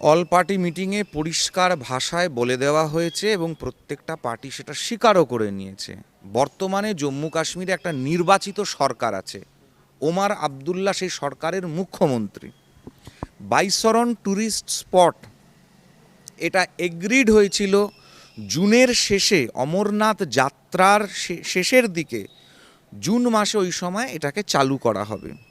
All party মিটিংয়ে পরিষ্কার ভাষায় বলে দেওয়া হয়েছে এবং প্রত্যেকটা পার্টি সেটা স্বীকারও করে নিয়েছে। বর্তমানে জম্মু কাশ্মীরে একটা নির্বাচিত সরকার আছে, ওমার আবদুল্লাহ, সেই সরকারের মুখ্যমন্ত্রী। বাইসরন ট্যুরিস্ট স্পট, এটা এগ্রিড হয়েছিল জুনের শেষে, অমরনাথ যাত্রার শেষের দিকে। জুন মাসে ওই সময় এটাকে চালু করা হবে।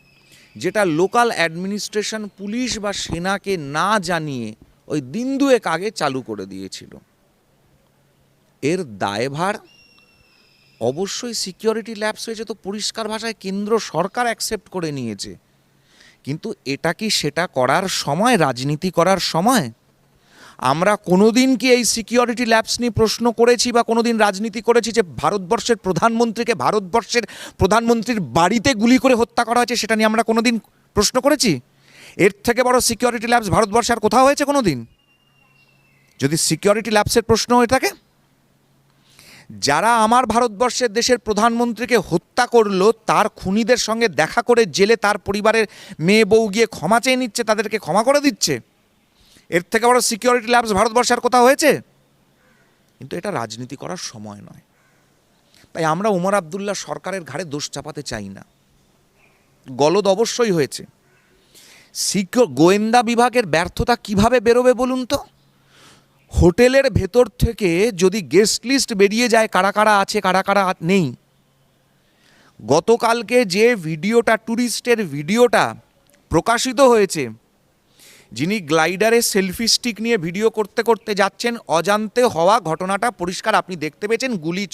যেটা লোকাল অ্যাডমিনিস্ট্রেশন পুলিশ বা সেনাকে না জানিয়ে ওই দিন দুয়েক আগে চালু করে দিয়েছিল। এর দায়ভার? অবশ্যই সিকিউরিটি ল্যাপস হয়েছে তো পরিষ্কার ভাষায় কেন্দ্র সরকার অ্যাকসেপ্ট করে নিয়েছে। কিন্তু এটা কি সেটা করার সময়, রাজনীতি করার সময়? আমরা কোনোদিন কি এই সিকিউরিটি ল্যাপস নিয়ে প্রশ্ন করেছি বা কোনোদিন রাজনীতি করেছি যে ভারতবর্ষের প্রধানমন্ত্রীকে ভারতবর্ষের প্রধানমন্ত্রীর বাড়িতে গুলি করে হত্যা করা হয়েছে সেটা নিয়ে আমরা কোনোদিন প্রশ্ন করেছি? এর থেকে বড় সিকিউরিটি ল্যাবস ভারতবর্ষে আর কোথাও হয়েছে কোনোদিন? যদি সিকিউরিটি ল্যাবসের প্রশ্ন হয়ে থাকে? যারা আমার ভারতবর্ষের দেশের প্রধানমন্ত্রীকে হত্যা করল, তার খুনিদের সঙ্গে দেখা করে জেলে তার পরিবারের মেয়ে বউ গিয়ে ক্ষমা চেয়ে নিচ্ছে, তাদেরকে ক্ষমা করে দিচ্ছে? এর থেকে বড় সিকিউরিটি ল্যাবস ভারতবর্ষে আর কোথাও হয়েছে? কিন্তু এটা রাজনীতি করার সময় নয়। তাই আমরা উমর আবদুল্লাহ সরকারের ঘাড়ে দোষ চাপাতে চাই না। গলদ অবশ্যই হয়েছে। সিকিউর গোয়েন্দা বিভাগের ব্যর্থতা কীভাবে বেরোবে বলুন তো? হোটেলের ভেতর থেকে যদি গেস্ট লিস্ট বেরিয়ে যায়, কারা কারা আছে, কারা কারা নেই? গতকালকে যে ভিডিওটা ট্যুরিস্টের ভিডিওটা প্রকাশিত হয়েছে যিনি গ্লাইডারে সেলফি স্টিক নিয়ে ভিডিও করতে করতে যাচ্ছেন, অজান্তে হওয়া ঘটনাটা পরিষ্কার আপনি দেখতে পেয়েছেন। গুলি,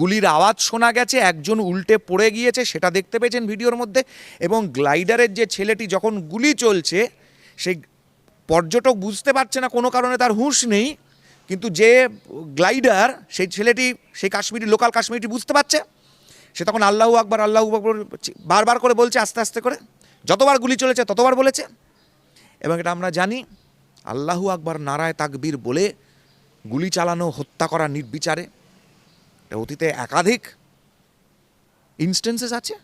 গুলির আওয়াজ শোনা গেছে, একজন উল্টে পড়ে গিয়েছে, সেটা দেখতে পেয়েছেন ভিডিওর মধ্যে। এবং গ্লাইডারের যে ছেলেটি যখন গুলি চলছে সেই পর্যটক বুঝতে পারছে না, কোনো কারণে তার হুঁশ নেই। কিন্তু যে গ্লাইডার, সেই ছেলেটি সেই কাশ্মীরি, লোকাল কাশ্মীরিটি বুঝতে পারছে। সে তখন আল্লাহু আকবার, আল্লাহু আকবর বারবার করে বলছে, আস্তে আস্তে করে। যতবার গুলি চলেছে, ততবার বলেছে। এবং এটা আমরা জানি, আল্লাহু আকবার নারায় তাকবীর বলে গুলি চালানো, হত্যা করা নির্বিচারে। অতীতে একাধিক ইনস্টেন্সেস আছে।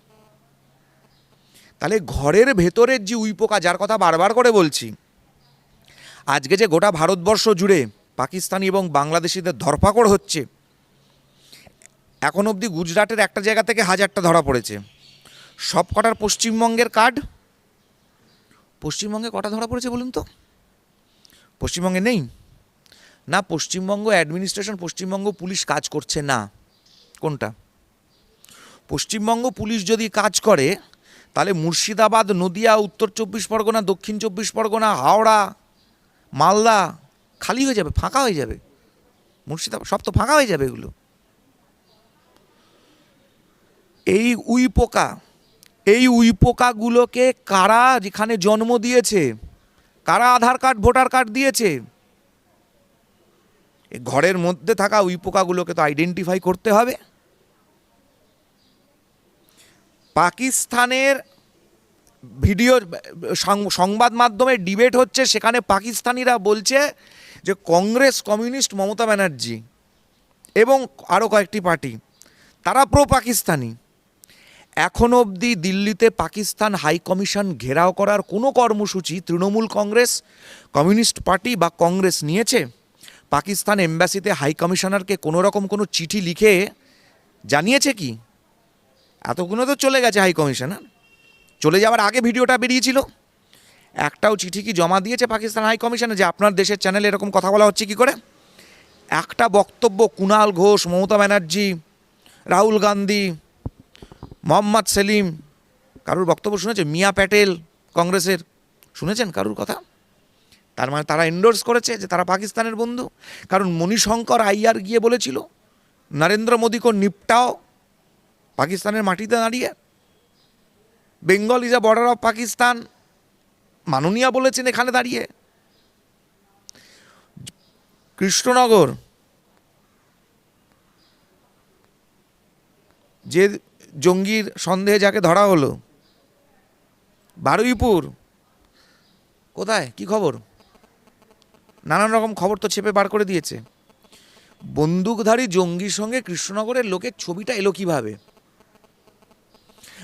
তাহলে ঘরের ভেতরের যে উইপোকা, যার কথা বারবার করে বলছি, আজকে যে গোটা ভারতবর্ষ জুড়ে পাকিস্তানি এবং বাংলাদেশিদের ধরপাকড় হচ্ছে, এখন অবধি গুজরাটের একটা জায়গা থেকে হাজারটা ধরা পড়েছে। সব কটার পশ্চিমবঙ্গের কার্ড পশ্চিমবঙ্গে কটা ধরা পড়েছে বলুন তো? পশ্চিমবঙ্গে নেই? না, পশ্চিমবঙ্গ অ্যাডমিনিস্ট্রেশন পশ্চিমবঙ্গ পুলিশ কাজ করছে না। কোনটা? পশ্চিমবঙ্গ পুলিশ যদি কাজ করে, তাহলে মুর্শিদাবাদ, নদিয়া, উত্তর চব্বিশ পরগনা, দক্ষিণ চব্বিশ পরগনা, হাওড়া, মালদা খালি হয়ে যাবে, ফাঁকা হয়ে যাবে। মুর্শিদাবাদ, সব তো ফাঁকা হয়ে যাবে এগুলো। এই উই পোকা এই উই পোকাগুলোকে কারা যেখানে জন্ম দিয়েছে, কারা আধার কার্ড, ভোটার কার্ড দিয়েছে? ঘরের মধ্যে থাকা উই পোকাগুলোকে তো আইডেন্টিফাই করতে হবে। পাকিস্তানের ভিডিও সংবাদ মাধ্যমে ডিবেট হচ্ছে, সেখানে পাকিস্তানিরা বলছে যে কংগ্রেস, কমিউনিস্ট মমতা ব্যানার্জি এবং আরও কয়েকটি পার্টি, তারা প্রো পাকিস্তানি এখন অবধি দিল্লিতে পাকিস্তান হাই কমিশন ঘেরাও করার কোনো কর্মসূচি তৃণমূল কংগ্রেস, কমিউনিস্ট পার্টি বা কংগ্রেস নিয়েছে? পাকিস্তান এম্বাসিতে হাই কমিশনারকে কোনো রকম কোনো চিঠি লিখে জানিয়েছে কি? এতগুলো তো চলে গেছে হাই কমিশনার। চলে যাওয়ার আগে ভিডিওটা বেরিয়েছিল। একটাও চিঠি কি জমা দিয়েছে পাকিস্তান হাই কমিশনে যে আপনার দেশের চ্যানেলে এরকম কথা বলা হচ্ছে কি করে? একটা বক্তব্য কুণাল ঘোষ, মমতা ব্যানার্জি, রাহুল গান্ধী মোহাম্মদ সেলিম, কারুর বক্তব্য শুনেছে? মিয়া প্যাটেল, কংগ্রেসের। শুনেছেন কারুর কথা? তার মানে তারা এন্ডোর্স করেছে যে তারা পাকিস্তানের বন্ধু। কারণ মণিশঙ্কর আইয়ার গিয়ে বলেছিল, নরেন্দ্র মোদীকে নিপটাও পাকিস্তানের মাটিতে দাঁড়িয়ে। Bengal is a border of Pakistan. মাননীয়া বলেছেন এখানে দাঁড়িয়ে। কৃষ্ণনগর, যে জঙ্গির সন্দেহে যাকে ধরা হলো। বারুইপুর। কোথায়? কি খবর? নানান রকম খবর তো চেপে বার করে দিয়েছে। বন্দুকধারী জঙ্গির সঙ্গে কৃষ্ণনগরের লোকের ছবিটা এলো কীভাবে?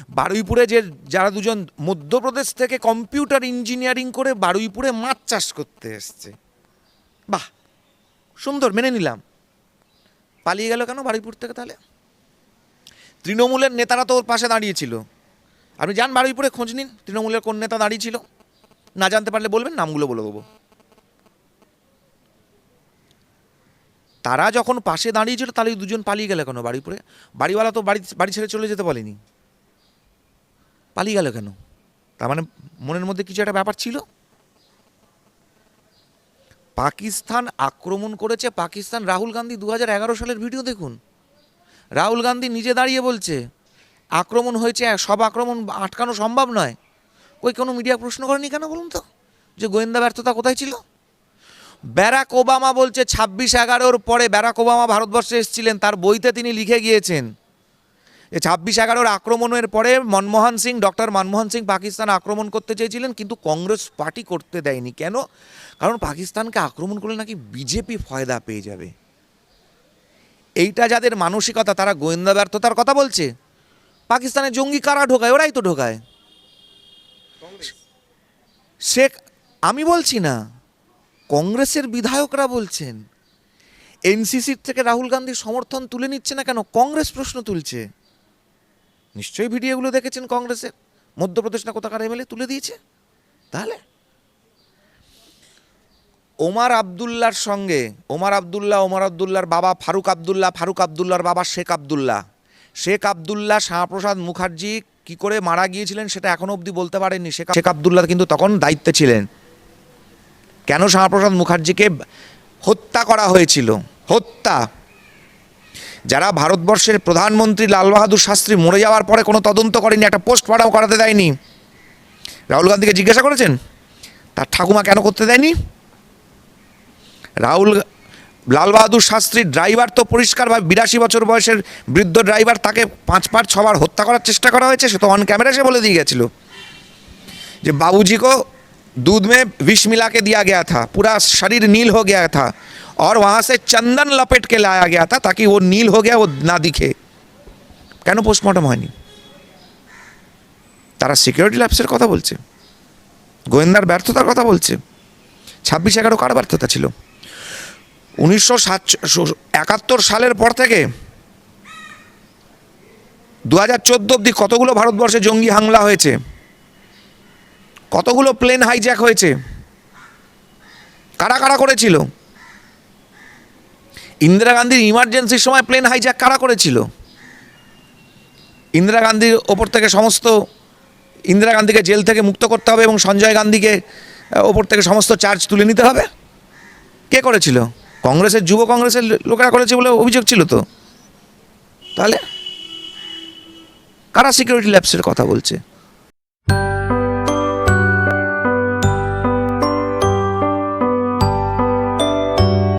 বারুইপুরে যে যারা দুজন মধ্যপ্রদেশ থেকে কম্পিউটার ইঞ্জিনিয়ারিং করে বারুইপুরে মাছ চাষ করতে এসছে। বাহ! সুন্দর, মেনে নিলাম। পালিয়ে গেল কেন বারুইপুর থেকে তাহলে? তৃণমূলের নেতারা তো ওর পাশে দাঁড়িয়েছিল আপনি যান বারুইপুরে, খোঁজ নিন, তৃণমূলের কোন নেতা দাঁড়িয়েছিল না জানতে পারলে বলবেন, নামগুলো বলে দেবো। তারা যখন পাশে দাঁড়িয়েছিল তাহলে দুজন পালিয়ে গেল কেন বাড়িপুরে বাড়িওয়ালা তো বাড়ি বাড়ি ছেড়ে চলে যেতে পারেনি পালিয়ে গেল কেন? তার মানে মনের মধ্যে কিছু একটা ব্যাপার ছিল? পাকিস্তান আক্রমণ করেছে, পাকিস্তান রাহুল গান্ধী দু হাজার এগারো সালের ভিডিও দেখুন। রাহুল গান্ধী নিজে দাঁড়িয়ে বলছে, আক্রমণ হয়েছে, সব আক্রমণ আটকানো সম্ভব নয়। ওই কোনো মিডিয়া প্রশ্ন করেনি কেন বলুন তো? যে গোয়েন্দা ব্যর্থতা কোথায় ছিল? ব্যারাক ওবামা বলছে, ছাব্বিশ এগারোর পরে ব্যারাক ওবামা ভারতবর্ষে এসেছিলেন, তার বইতে তিনি লিখে গিয়েছেন। যে ছাব্বিশ এগারোর আক্রমণের পরে মনমোহন সিং, ডক্টর মনমোহন সিং পাকিস্তান আক্রমণ করতে চেয়েছিলেন, কিন্তু কংগ্রেস পার্টি করতে দেয়নি। কেন? কারণ পাকিস্তানকে আক্রমণ করলে নাকি বিজেপি ফয়দা পেয়ে যাবে। এইটা যাদের মানসিকতা তারা গোয়েন্দা ব্যর্থতার কথা বলছে। পাকিস্তানে জঙ্গি কারা ঢোকায় ওরাই তো ঢোকায়। শেখ আমি বলছি না কংগ্রেসের বিধায়করা বলছেন এনসিসির থেকে রাহুল গান্ধী সমর্থন তুলে নিচ্ছে না কেন? কংগ্রেস প্রশ্ন তুলছে। নিশ্চয়ই ভিডিওগুলো দেখেছেন কংগ্রেসের। মধ্যপ্রদেশ না কোথাকার এমএলএ তুলে দিয়েছে? তাহলে ওমার আবদুল্লার সঙ্গে, ওমার আবদুল্লাহ, ওমর আবদুল্লার বাবা ফারুক আবদুল্লাহ, ফারুক আবদুল্লার বাবা শেখ আবদুল্লাহ। শেখ আবদুল্লাহ শ্যামাপ্রসাদ মুখার্জি কি করে মারা গিয়েছিলেন সেটা এখনও অবধি বলতে পারেননি। শেখ শেখ আবদুল্লাহ কিন্তু তখন দায়িত্বে ছিলেন। কেন শ্যামাপ্রসাদ মুখার্জিকে হত্যা করা হয়েছিল? হত্যা। যারা ভারতবর্ষের প্রধানমন্ত্রী লাল বাহাদুর শাস্ত্রী মরে যাওয়ার পরে কোনো তদন্ত করেনি, একটা পোস্টমর্টম করাতে দেয়নি। রাহুল গান্ধীকে জিজ্ঞাসা করেছেন? তার ঠাকুমা কেন করতে দেয়নি? রাহুল লাল বাহাদুর শাস্ত্রীর ড্রাইভার তো পরিষ্কার বা বিরাশি বছর বয়সের বৃদ্ধ ড্রাইভার তাকে পাঁচ পাঁচ ছবার হত্যা করার চেষ্টা করা হয়েছে সে তো অন ক্যামেরা সে বলে দিয়ে গেছিল যে बाबूजी को दूध में विष मिला के दिया गया था पूरा शरीर नील हो गया था और वहाँ से चंदन लपेट के लाया गया था ताकि वो नील हो गया वो ना दिखे কেন পোস্টমর্টম হয়নি তারা সিকিউরিটি ল্যাপসের কথা বলছে গোয়েন্দার ব্যর্থতার কথা বলছে ছাব্বিশ এগারো কার ব্যর্থতা ছিল উনিশশো একাত্তর সালের পর থেকে দু হাজার চোদ্দ অব্দি কতগুলো ভারতবর্ষে জঙ্গি হামলা হয়েছে? কতগুলো প্লেন হাইজ্যাক হয়েছে? কারা কারা করেছিল? ইন্দিরা গান্ধীর ইমার্জেন্সির সময় প্লেন হাইজ্যাক কারা করেছিল? ইন্দিরা গান্ধীর ওপর থেকে সমস্ত ইন্দিরা গান্ধীকে জেল থেকে মুক্ত করতে হবে এবং সঞ্জয় গান্ধীকে ওপর থেকে সমস্ত চার্জ তুলে নিতে হবে? কে করেছিল? কংগ্রেসের, যুব কংগ্রেসের লোকেরা করেছে বলে অভিযোগ ছিল তো। তাহলে কারা সিকিউরিটি ল্যাবসের কথা বলছে?